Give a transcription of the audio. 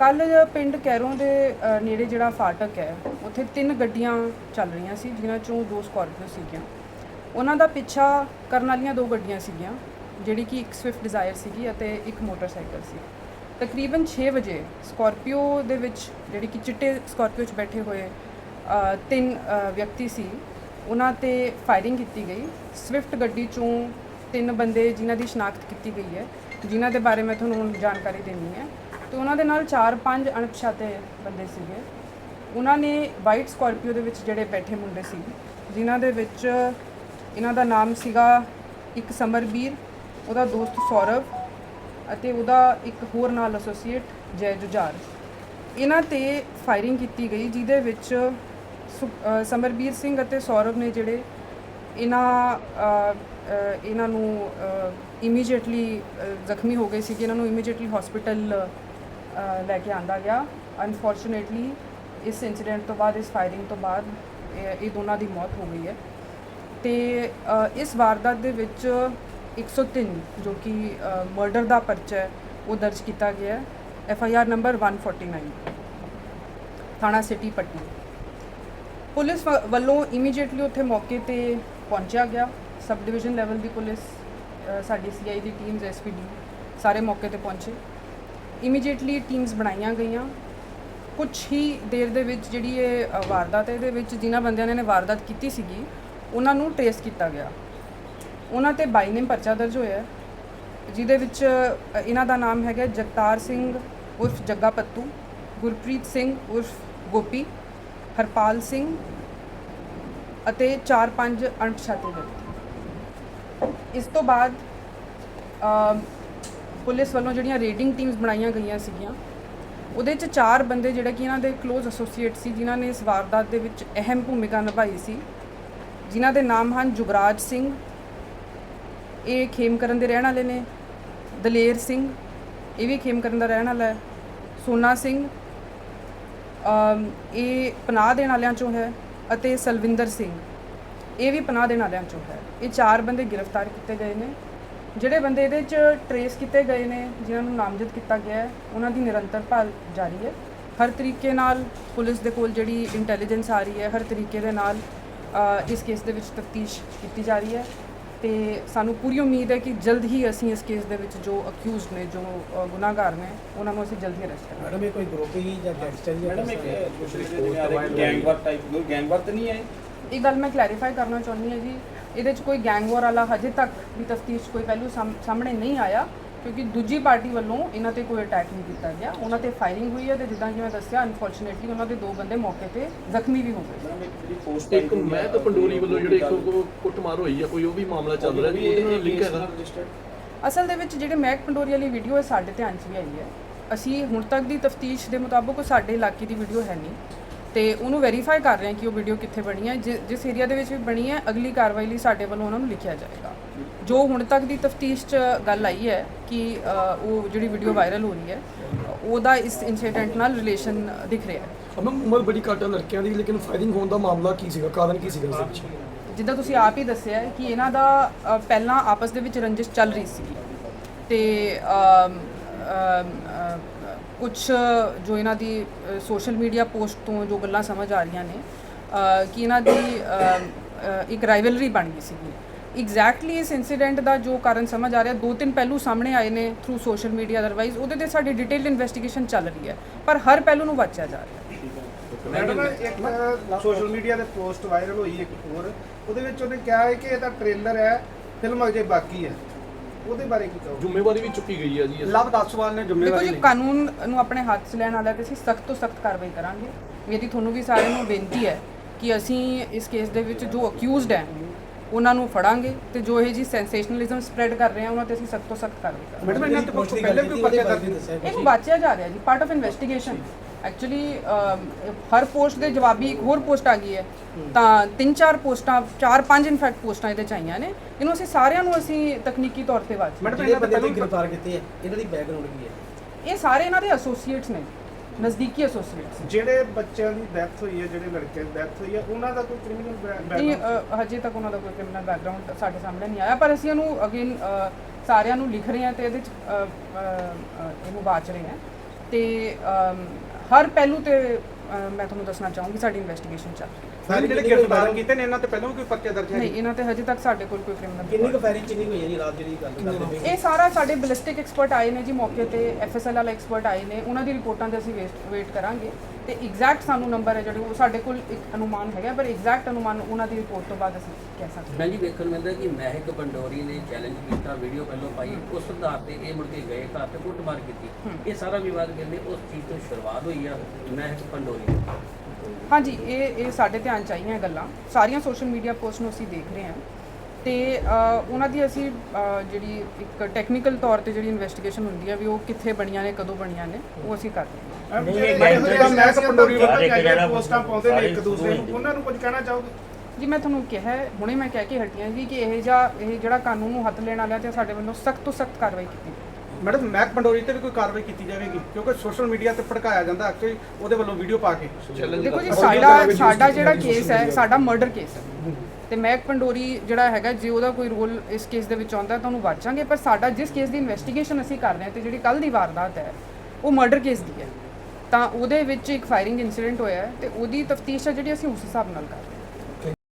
ਕੱਲ ਪਿੰਡ ਕੈਰੋਂ ਦੇ ਅ, ਨੇੜੇ ਜਿਹੜਾ ਫਾਟਕ ਹੈ ਉੱਥੇ ਤਿੰਨ ਗੱਡੀਆਂ ਚੱਲ ਰਹੀਆਂ ਸੀ ਜਿਨ੍ਹਾਂ ਚੋਂ ਦੋ ਸਕਾਰਪੀਓ ਸੀਗੀਆਂ। ਉਹਨਾਂ ਦਾ ਪਿੱਛਾ ਕਰਨ ਵਾਲੀਆਂ ਦੋ ਗੱਡੀਆਂ ਸੀਗੀਆਂ ਜਿਹੜੀ ਕਿ ਇੱਕ ਸਵਿਫਟ ਡਿਜ਼ਾਇਰ ਸੀਗੀ ਅਤੇ ਇੱਕ ਮੋਟਰਸਾਈਕਲ ਸੀ। ਤਕਰੀਬਨ 6 ਵਜੇ ਸਕਾਰਪੀਓ ਦੇ ਵਿੱਚ ਜਿਹੜੀ ਕਿ ਚਿੱਟੇ ਸਕਾਰਪੀਓ 'ਚ ਬੈਠੇ ਹੋਏ ਅ, ਤਿੰਨ ਅ, ਵਿਅਕਤੀ ਸੀ ਉਹਨਾਂ ਤੇ ਫਾਇਰਿੰਗ ਕੀਤੀ ਗਈ। ਸਵਿਫਟ ਗੱਡੀ ਚੋਂ ਤਿੰਨ ਬੰਦੇ ਜਿਨ੍ਹਾਂ ਦੀ ਸ਼ਨਾਖਤ ਕੀਤੀ ਗਈ ਹੈ ਜਿਨ੍ਹਾਂ ਦੇ ਬਾਰੇ ਮੈਂ ਤੁਹਾਨੂੰ ਹੁਣ ਜਾਣਕਾਰੀ ਦੇਣੀ ਹੈ। ਤੇ ਉਹਨਾਂ ਦੇ ਨਾਲ 4-5 ਅਣਪਛਾਤੇ ਬੰਦੇ ਸੀਗੇ। ਉਹਨਾਂ ਨੇ ਵਾਈਟ ਸਕਾਰਪੀਓ ਦੇ ਵਿੱਚ ਜਿਹੜੇ ਬੈਠੇ ਮੁੰਡੇ ਸੀ, ਜਿਨ੍ਹਾਂ ਦੇ ਵਿੱਚ ਇਹਨਾਂ ਦਾ ਨਾਮ ਸੀਗਾ ਇੱਕ ਸਮਰਬੀਰ, ਉਹਦਾ ਦੋਸਤ ਸੌਰਵ ਅਤੇ ਉਹਦਾ ਇੱਕ ਹੋਰ ਨਾਲ ਐਸੋਸੀਏਟ ਜੈ ਜੁਝਾਰ। ਇਹਨਾਂ ਤੇ ਫਾਇਰਿੰਗ ਕੀਤੀ ਗਈ, ਜਿਹਦੇ ਵਿੱਚ ਸੁ- ਸਮਰਬੀਰ ਸਿੰਘ ਅਤੇ ਸੌਰਵ ਨੇ ਜਿਹੜੇ ਇਹਨਾਂ ਇਹਨਾਂ ਨੂੰ ਇਮੀਡੀਏਟਲੀ ਜ਼ਖਮੀ ਹੋ ਗਏ ਸੀ ਕਿ ਇਹਨਾਂ ਨੂੰ ਇਮੀਡੀਏਟਲੀ ਹਸਪੀਟਲ ਲੈ ਕੇ ਆਂਦਾ ਗਿਆ। ਅਨਫੋਰਚੂਨੇਟਲੀ ਇਸ ਇਨਸੀਡੈਂਟ ਤੋਂ ਬਾਅਦ ਇਸ ਫਾਇਰਿੰਗ ਤੋਂ ਬਾਅਦ ਇਹ ਇਹ ਦੋਨਾਂ ਦੀ ਮੌਤ ਹੋ ਗਈ ਹੈ। ਤੇ ਇਸ ਵਾਰਦਾਤ ਦੇ ਵਿੱਚ 103 ਜੋ ਕਿ ਮਰਡਰ ਦਾ ਪਰਚਾ ਹੈ ਉਹ ਦਰਜ ਕੀਤਾ ਗਿਆ ਹੈ। ਐਫ ਆਈ ਆਰ ਨੰਬਰ 149 ਥਾਣਾ ਸਿਟੀ ਪੱਟੀ। ਪੁਲਿਸ ਵ- ਵੱਲੋਂ ਇਮੀਡੀਏਟਲੀ ਉੱਥੇ ਮੌਕੇ ਤੇ ਪਹੁੰਚਿਆ ਗਿਆ। ਸਬ ਡਿਵੀਜ਼ਨ ਲੈਵਲ ਦੀ ਪੁਲਿਸ ਅ, ਸਾਡੀ ਸੀਆਈ ਦੀ ਟੀਮਸ ਐਸਪੀਡੀ ਸਾਰੇ ਮੌਕੇ ਤੇ ਪਹੁੰਚੇ। ਇਮੀਡੀਏਟਲੀ ਟੀਮਸ ਬਣਾਈਆਂ ਗਈਆਂ। ਕੁਝ ਹੀ ਦੇਰ ਦੇ ਵਿੱਚ ਜਿਹੜੀ ਇਹ ਅ, ਵਾਰਦਾਤ ਹੈ ਇਹਦੇ ਵਿੱਚ ਜਿਨ੍ਹਾਂ ਬੰਦਿਆਂ ਨੇ ਵਾਰਦਾਤ ਕੀਤੀ ਸੀਗੀ ਉਹਨਾਂ ਨੂੰ ਟ੍ਰੇਸ ਕੀਤਾ ਗਿਆ। ਉਹਨਾਂ ਤੇ ਬਾਈ ਨੇਮ ਪਰਚਾ ਦਰਜ ਹੋਇਆ ਹੈ, ਜਿਹਦੇ ਵਿੱਚ ਅ, ਇਹਨਾਂ ਦਾ ਨਾਮ ਹੈਗਾ ਜਗਤਾਰ ਸਿੰਘ ਉਰਫ ਜੱਗਾ ਪੱਤੂ ਗੁਰਪ੍ਰੀਤ ਸਿੰਘ ਉਰਫ ਗੋਪੀ ਹਰਪਾਲ ਸਿੰਘ ਅਤੇ 4-5 ਅਣਪਛਾਤੇ ਵਿਅਕਤੀ। ਇਸ ਤੋਂ ਬਾਅਦ ਅ, ਪੁਲਿਸ ਵੱਲੋਂ ਜਿਹੜੀਆਂ ਰੇਡਿੰਗ ਟੀਮਸ ਬਣਾਈਆਂ ਗਈਆਂ ਸੀਗੀਆਂ, ਉਹਦੇ ਚ ਚਾਰ ਬੰਦੇ ਜਿਹੜੇ ਕਿ ਇਹਨਾਂ ਦੇ ক্লোਜ਼ ਐਸੋਸੀਏਟ ਸੀ, ਜਿਨ੍ਹਾਂ ਨੇ ਇਸ ਵਾਰਦਾਤ ਦੇ ਵਿੱਚ ਅਹਿਮ ਭੂਮਿਕਾ ਨਿਭਾਈ ਸੀ, ਜਿਨ੍ਹਾਂ ਦੇ ਨਾਮ ਹਨ ਜੁਗਰਾਜ ਸਿੰਘ, ਇਹ ਖੇਮਕਰਨ ਦੇ ਰਹਿਣ ਵਾਲੇ ਨੇ, ਦਲੇਰ ਸਿੰਘ, ਇਹ ਵੀ ਖੇਮਕਰਨ ਦਾ ਰਹਿਣ ਵਾਲਾ ਹੈ, ਸੋਨਾ ਸਿੰਘ ਇਹ ਪਨਾਹ ਦੇਣ ਵਾਲਿਆਂ ਚੋਂ ਹੈ ਅਤੇ ਸਲਵਿੰਦਰ ਸਿੰਘ, ਇਹ ਵੀ ਪਨਾਹ ਦੇਣ ਵਾਲਿਆਂ ਚੋਂ ਹੈ। ਇਹ ਚਾਰ ਬੰਦੇ ਗ੍ਰਿਫਤਾਰ ਕੀਤੇ ਗਏ ਨੇ। ਜਿਹੜੇ ਬੰਦੇ ਇਹਦੇ ਚ ਟਰੇਸ ਕੀਤੇ ਗਏ ਨੇ ਜਿਨ੍ਹਾਂ ਨੂੰ ਨਾਮਜ਼ਦ ਕੀਤਾ ਗਿਆ ਹੈ ਉਹਨਾਂ ਦੀ ਨਿਰੰਤਰ ਭਾਲ ਜਾਰੀ ਹੈ। ਹਰ ਤਰੀਕੇ ਨਾਲ ਪੁਲਿਸ ਦੇ ਕੋਲ ਜਿਹੜੀ ਇੰਟੈਲੀਜੈਂਸ ਆ ਰਹੀ ਹੈ ਹਰ ਤਰੀਕੇ ਦੇ ਨਾਲ ਅ, ਇਸ ਕੇਸ ਦੇ ਵਿੱਚ ਤਫਤੀਸ਼ ਕੀਤੀ ਜਾ ਰਹੀ ਹੈ। ਤੇ ਸਾਨੂੰ ਪੂਰੀ ਉਮੀਦ ਹੈ ਕਿ ਜਲਦ ਹੀ ਅਸੀਂ ਇਸ ਕੇਸ ਦੇ ਵਿੱਚ ਜੋ ਅਕਿਊਜ਼ਡ ਨੇ ਜੋ ਅ, ਗੁਨਾਹਗਾਰ ਨੇ ਉਹਨਾਂ ਨੂੰ ਅਸੀਂ ਜਲਦੀ ਅਰੈਸਟ ਕਰਾਂਗੇ। ਮੈਡਮ ਇਹ ਕੋਈ ਗਰੁੱਪ ਹੀ ਜਾਂ ਗੈਂਗਸਟਰ ਜਾਂ ਮੈਡਮ ਇੱਕ ਆ ਰਹੇ ਗੈਂਗਵਾਰ ਟਾਈਪ ਕੋਈ ਗੈਂਗਵਾਰ ਤਾਂ ਨਹੀਂ ਹੈ ਇਹ? ਗੱਲ ਮੈਂ ਕਲੈਰੀਫਾਈ ਕਰਨਾ ਚਾਹੁੰਦੀ ਹਾਂ ਜੀ। ਇਹਦੇ 'ਚ ਕੋਈ ਗੈਂਗ ਵਾਰ ਵਾਲਾ ਹਜੇ ਤੱਕ ਵੀ ਤਫਤੀਸ਼ ਕੋਈ ਪਹਿਲੂ ਸਾਹਮ- ਸਾਹਮਣੇ ਨਹੀਂ ਆਇਆ ਕਿਉਂਕਿ ਦੂਜੀ ਪਾਰਟੀ ਵੱਲੋਂ ਇਹਨਾਂ ਤੇ ਕੋਈ ਅਟੈਕ ਨਹੀਂ ਕੀਤਾ ਗਿਆ। ਉਹਨਾਂ ਤੇ ਫਾਇਰਿੰਗ ਹੋਈ ਹੈ ਤੇ ਜਿੱਦਾਂ ਕਿ ਮੈਂ ਦੱਸਿਆ ਅਨਫੋਰਚੂਨੇਟਲੀ ਉਹਨਾਂ ਦੇ ਦੋ ਬੰਦੇ ਮੌਕੇ ਤੇ ਜ਼ਖਮੀ ਵੀ ਹੋ ਗਏ। ਇੱਕ ਮੈਂ ਤਾਂ ਪੰਡੋਰੀ ਵੱਲੋਂ ਜਿਹੜੇ ਇੱਕ ਕੁੱਟਮਾਰ ਹੋਈ ਆ ਕੋਈ ਉਹ ਵੀ ਮਾਮਲਾ ਚੱਲ ਰਿਹਾ ਜੀ ਉਹਦੇ ਨਾਲ ਲਿੰਕ ਹੈਗਾ? ਅਸਲ ਦੇ ਵਿੱਚ ਜਿਹੜੇ ਮਹਿਕ ਪੰਡੋਰੀ ਵਾਲੀ ਵੀਡੀਓ ਹੈ ਸਾਡੇ ਧਿਆਨ 'ਚ ਵੀ ਆਈ ਹੈ। ਅਸੀਂ ਹੁਣ ਤੱਕ ਦੀ ਤਫਤੀਸ਼ ਦੇ ਮੁਤਾਬਕ ਉਹ ਸਾਡੇ ਇਲਾਕੇ ਦੀ ਵੀਡੀਓ ਹੈ ਨਹੀਂ। ਤੇ ਉਹਨੂੰ ਵੈਰੀਫਾਈ ਕਰ ਰਹੇ ਹਾਂ ਕਿ ਉਹ ਵੀਡੀਓ ਕਿੱਥੇ ਬਣੀ ਹੈ ਜਿ- ਜਿਸ ਏਰੀਆ ਦੇ ਵਿੱਚ ਵੀ ਬਣੀ ਹੈ ਅਗਲੀ ਕਾਰਵਾਈ ਲਈ ਸਾਡੇ ਵੱਲੋਂ ਉਹਨਾਂ ਨੂੰ ਲਿਖਿਆ ਜਾਏਗਾ। ਜੋ ਹੁਣ ਤੱਕ ਦੀ ਤਫਤੀਸ਼ 'ਚ ਗੱਲ ਆਈ ਹੈ ਕਿ ਅ, ਉਹ ਜਿਹੜੀ ਵੀਡੀਓ ਵਾਇਰਲ ਹੋ ਰਹੀ ਹੈ ਉਹਦਾ ਇਸ ਇਨਸੀਡੈਂਟ ਨਾਲ ਰਿਲੇਸ਼ਨ ਦਿਖ ਰਿਹਾ ਹੈ। ਮੈਮ ਉਮਰ ਬੜੀ ਘੱਟ ਹੈ ਲੜਕਿਆਂ ਦੀ ਲੇਕਿਨ ਫਾਇਰਿੰਗ ਹੋਣ ਦਾ ਮਾਮਲਾ ਕੀ ਸੀਗਾ? ਕਾਰਨ ਕੀ ਸੀਗਾ ਇਸ ਦੇ ਵਿੱਚ? ਜਿੱਦਾਂ ਤੁਸੀਂ ਆਪ ਹੀ ਦੱਸਿਆ ਹੈ ਕਿ ਇਹਨਾਂ ਦਾ ਅ, ਪਹਿਲਾਂ ਆਪਸ ਦੇ ਵਿੱਚ ਰੰਜਿਸ਼ ਚੱਲ ਰਹੀ ਸੀ। ਤੇ ਕੁਝ ਜੋ ਇਹਨਾਂ ਦੀ ਸੋਸ਼ਲ ਮੀਡੀਆ ਪੋਸਟ ਤੋਂ ਜੋ ਗੱਲਾਂ ਸਮਝ ਆ ਰਹੀਆਂ ਨੇ ਕਿ ਇਹਨਾਂ ਦੀ ਇੱਕ ਰਾਈਵਲਰੀ ਬਣ ਗਈ ਸੀਗੀ। ਐਗਜ਼ੈਕਟਲੀ ਇਸ ਇਨਸੀਡੈਂਟ ਦਾ ਜੋ ਕਾਰਨ ਸਮਝ ਆ ਰਿਹਾ ਦੋ ਤਿੰਨ ਪਹਿਲੂ ਸਾਹਮਣੇ ਆਏ ਨੇ ਥਰੂ ਸੋਸ਼ਲ ਮੀਡੀਆ ਅਦਰਵਾਈਜ਼ ਉਹਦੇ ਤੇ ਸਾਡੀ ਡਿਟੇਲਡ ਇਨਵੈਸਟੀਗੇਸ਼ਨ ਚੱਲ ਰਹੀ ਹੈ ਪਰ ਹਰ ਪਹਿਲੂ ਨੂੰ ਵਾਚਿਆ ਜਾ ਰਿਹਾ। ਮੈਡਮ ਇੱਕ ਸੋਸ਼ਲ ਮੀਡੀਆ ਤੇ ਪੋਸਟ ਵਾਇਰਲ ਹੋਈ ਇੱਕ ਹੋਰ ਉਹਦੇ ਵਿੱਚ ਉਹਨੇ ਕਿਹਾ ਹੈ ਕਿ ਇਹਦਾ ਟ੍ਰੇਲਰ ਹੈ ਫਿਲਮ ਅਜੇ ਬਾਕੀ ਹੈ। ਉਹਦੇ ਬਾਰੇ ਕੀ ਕਹੋ ਜ਼ਿੰਮੇਵਾਰੀ ਵੀ ਚੁੱਕੀ ਗਈ ਆ ਜੀ ਇਸ ਲਵ ਦਾਸਵਾਲ ਨੇ ਦੇਖੋ ਜ਼ਿੰਮੇਵਾਰੀ ਜੀ ਲਈ। ਕਾਨੂੰਨ ਨੂੰ ਆਪਣੇ ਹੱਥ 'ਚ ਲੈਣ ਵਾਲਾ ਤੇ ਅਸੀਂ ਸਖਤ ਤੋਂ ਸਖਤ ਕਾਰਵਾਈ ਕਰਾਂਗੇ। ਮੇਰੀ ਤੁਹਾਨੂੰ ਵੀ ਸਾਰਿਆਂ ਨੂੰ ਬੇਨਤੀ ਹੈ ਕਿ ਅਸੀਂ ਇਸ ਕੇਸ ਦੇ ਵਿੱਚ ਜੋ ਅਕਿਊਜ਼ਡ ਹੈ ਉਹਨਾਂ ਨੂੰ ਫੜਾਂਗੇ ਤੇ ਜੋ ਇਹ ਜੀ ਸੈਂਸੇਸ਼ਨਲਿਜ਼ਮ ਸਪਰੈਡ ਕਰ ਰਹੇ ਆ ਉਹਨਾਂ ਤੇ ਅਸੀਂ ਸਖਤ ਤੋਂ ਸਖਤ ਕਾਰਵਾਈ ਕਰਾਂਗੇ। ਮੈਡਮ ਇਹਨਾਂ ਤੇ ਪਹਿਲੇ ਵੀ ਪਰਚੇ ਦਰਜ ਇਹਨੂੰ ਬਾਚਿਆ ਜਾ ਰਿਹਾ ਜੀ ਪਾਰਟ ਆਫ ਇਨਵੈਸਟੀਗੇਸ਼ਨ ਐਕਚੁਅਲੀ ਹਰ ਪੋਸਟ ਦੇ ਜਵਾਬੀ ਇੱਕ ਹੋਰ ਪੋਸਟ ਆ ਗਈ ਹੈ। ਤਾਂ ਤਿੰਨ ਚਾਰ ਪੋਸਟਾਂ ਚਾਰ ਪੰਜ ਇਨਫੈਕਟ ਪੋਸਟਾਂ ਇਹਦੇ ਚ ਆਈਆਂ ਨੇ। ਇਹਨੂੰ ਅਸੀਂ ਸਾਰਿਆਂ ਨੂੰ ਅਸੀਂ ਤਕਨੀਕੀ ਤੌਰ ਤੇ ਵਾਚ। ਮੈਡਮ ਇਹਨਾਂ ਬੰਦੇ ਦੀ ਗ੍ਰਿਫਤਾਰ ਕੀਤੇ ਆ ਇਹਨਾਂ ਦੀ ਬੈਕਗ੍ਰਾਉਂਡ ਕੀ ਹੈ? ਇਹ ਸਾਰੇ ਇਹਨਾਂ ਦੇ ਐਸੋਸੀਏਟਸ ਨੇ ਨਜ਼ਦੀਕੀ ਐਸੋਸੀਏਟਸ ਜਿਹੜੇ ਬੱਚਿਆਂ ਦੀ ਡੈਥ ਹੋਈ ਹੈ ਜਿਹੜੇ ਲੜਕਿਆਂ ਦੀ ਡੈਥ ਹੋਈ ਹੈ ਉਹਨਾਂ ਦਾ ਕੋਈ ਕ੍ਰਿਮੀਨਲ ਬੈਕਗ੍ਰਾਉਂਡ ਹਜੇ ਤੱਕ ਉਹਨਾਂ ਦਾ ਕੋਈ ਕ੍ਰਿਮੀਨਲ ਬੈਕਗ੍ਰਾਉਂਡ ਸਾਡੇ ਸਾਹਮਣੇ ਨਹੀਂ ਆਇਆ ਪਰ ਅਸੀਂ ਇਹਨੂੰ ਅਗੇਨ ਸਾਰਿਆਂ ਨੂੰ ਲਿਖ ਰਹੇ ਹਾਂ ਤੇ ਇਹਦੇ ਚ ਇਹਨੂੰ ਬਾਚ ਰਹੇ ਹਾਂ। ਤੇ ਹਰ ਪਹਿਲੂ ਤੇ ਮੈਂ ਤੁਹਾਨੂੰ ਦੱਸਣਾ ਚਾਹੂੰਗੀ ਸਾਡੀ ਇਨਵੈਸਟੀਗੇਸ਼ਨ ਚੱਲ ਰਹੀ ਹੈ। ਸਾਰੇ ਜਿਹੜੇ ਗ੍ਰਿਫਤਾਰ ਕੀਤੇ ਨੇ ਇਹਨਾਂ ਤੇ ਪਹਿਲਾਂ ਵੀ ਕੋਈ ਪਰਚੇ ਦਰਜ ਹੈ ਨਹੀਂ ਇਹਨਾਂ ਤੇ ਹਜੇ ਤੱਕ ਸਾਡੇ ਕੋਲ ਕੋਈ ਕਿੰਨੀ ਕ੍ਰਿਮੀਨਲ ਕੁ ਫਾਇਰਿੰਗ ਕਿੰਨੀ ਹੋਈ ਹੈ ਜੀ ਰਾਤ ਜਿਹੜੀ ਗੱਲ ਕਰਦੇ ਪਏ? ਇਹ ਸਾਰਾ ਸਾਡੇ ਬਲਿਸਟਿਕ ਐਕਸਪਰਟ ਆਏ ਨੇ ਜੀ ਮੌਕੇ ਤੇ ਐਫਐਸਐਲ ਵਾਲਾ ਐਕਸਪਰਟ ਆਏ ਨੇ ਉਹਨਾਂ ਦੀ ਰਿਪੋਰਟਾਂ ਦੇ ਅਸੀਂ ਵੇਟ ਕਰਾਂਗੇ। ਤੇ ਐਗਜ਼ੈਕਟ ਸਾਨੂੰ ਨੰਬਰ ਹੈ ਜਿਹੜੇ ਉਹ ਸਾਡੇ ਕੋਲ ਇੱਕ ਅਨੁਮਾਨ ਹੈਗਾ ਪਰ ਐਗਜ਼ੈਕਟ ਅਨੁਮਾਨ ਉਹਨਾਂ ਦੀ ਰਿਪੋਰਟ ਤੋਂ ਬਾਅਦ ਅਸੀਂ ਕਹਿ ਸਕਦੇ ਹਾਂ। ਜੀ ਵੇਖਣ ਨੂੰ ਮਿਲਦਾ ਕਿ ਮਹਿਕ ਪੰਡੋਰੀ ਨੇ ਚੈਲੰਜ ਕੀਤਾ ਵੀਡੀਓ ਪਹਿਲਾਂ ਪਾਈ ਉਸ ਆਧਾਰ ਤੇ ਇਹ ਮੁੜ ਕੇ ਗਏ ਘਰ ਤੇ ਕੁੱਟਮਾਰ ਕੀਤੀ। ਇਹ ਸਾਰਾ ਵਿਵਾਦ ਕਹਿੰਦੇ ਉਸ ਚੀਜ਼ ਤੋਂ ਸ਼ੁਰੂਆਤ ਹੋਈ ਆ ਮਹਿਕ ਪੰਡੋਰੀ। ਹਾਂਜੀ ਇਹ ਇਹ ਸਾਡੇ ਧਿਆਨ ਚ ਆਈਆਂ ਗੱਲਾਂ। ਸਾਰੀਆਂ ਸੋਸ਼ਲ ਮੀਡੀਆ ਪੋਸਟ ਨੂੰ ਅਸੀਂ ਦੇਖ ਰਹੇ ਹਾਂ। ਤੇ ਉਹਨਾਂ ਦੀ ਅਸੀਂ ਜਿਹੜੀ ਇੱਕ ਟੈਕਨੀਕਲ ਤੌਰ ਤੇ ਜਿਹੜੀ ਇਨਵੈਸਟੀਗੇਸ਼ਨ ਹੁੰਦੀ ਹੈ ਵੀ ਉਹ ਕਿੱਥੇ ਬਣੀਆਂ ਨੇ ਕਦੋਂ ਬਣੀਆਂ ਨੇ ਉਹ ਅਸੀਂ ਕਰਦੇ ਹਾਂ। ਮੈਂ ਪੰਡੋਰੀ ਵੱਲੋਂ ਪੋਸਟਾਂ ਪਾਉਂਦੇ ਨੇ ਇੱਕ ਦੂਸਰੇ ਨੂੰ ਉਹਨਾਂ ਨੂੰ ਕੁਝ ਕਹਿਣਾ ਚਾਹੋਗੇ? ਜੀ ਮੈਂ ਤੁਹਾਨੂੰ ਕਿਹਾ ਹੈ, ਹੁਣੇ ਮੈਂ ਕਹਿ ਕੇ ਹਟੀ ਹਾਂ ਜੀ ਕਿ ਇਹ ਜਿਹਾ ਇਹ ਜਿਹੜਾ ਕਾਨੂੰਨ ਨੂੰ ਹੱਥ ਲੈਣ ਵਾਲਿਆਂ ਤੇ ਸਾਡੇ ਵੱਲੋਂ ਸਖਤ ਤੋਂ ਸਖਤ ਕਾਰਵਾਈ ਕੀਤੀ ਜਾਵੇ। ਮੈਡਮ ਮੈਕ ਪੰਡੋਰੀ ਤੇ ਵੀ ਕੋਈ ਕਾਰਵਾਈ ਕੀਤੀ ਜਾਵੇਗੀ ਕਿਉਂਕਿ ਸੋਸ਼ਲ ਮੀਡੀਆ ਤੇ ਭੜਕਾਇਆ ਜਾਂਦਾ ਐਕਚੁਅਲੀ ਉਹਦੇ ਵੱਲੋਂ ਵੀਡੀਓ ਪਾ ਕੇ। ਦੇਖੋ ਜੀ ਸਾਡਾ ਸਾਡਾ ਜਿਹੜਾ ਕੇਸ ਹੈ। ਸਾਡਾ ਮਰਡਰ ਕੇਸ ਹੈ। ਤੇ ਮੈਕ ਪੰਡੋਰੀ ਜਿਹੜਾ ਹੈਗਾ ਜੇ ਉਹਦਾ ਕੋਈ ਰੋਲ ਇਸ ਕੇਸ ਦੇ ਵਿੱਚ ਆਉਂਦਾ ਤਾਂ ਉਹਨੂੰ ਵਾਚਾਂਗੇ ਪਰ ਸਾਡਾ ਜਿਸ ਕੇਸ ਦੀ ਇਨਵੈਸਟੀਗੇਸ਼ਨ ਅਸੀਂ ਕਰ ਰਹੇ ਹਾਂ ਤੇ ਜਿਹੜੀ ਕੱਲ ਦੀ ਵਾਰਦਾਤ ਹੈ ਉਹ ਮਰਡਰ ਕੇਸ ਦੀ ਹੈ। ਤਾਂ ਉਹਦੇ ਵਿੱਚ ਇੱਕ ਫਾਇਰਿੰਗ ਇਨਸੀਡੈਂਟ ਹੋਇਆ ਹੈ ਤੇ ਉਹਦੀ ਤਫਤੀਸ਼ ਆ ਜਿਹੜੀ ਅਸੀਂ ਉਸ ਹਿਸਾਬ ਨਾਲ ਕਰ ਰਹੇ ਹਾਂ।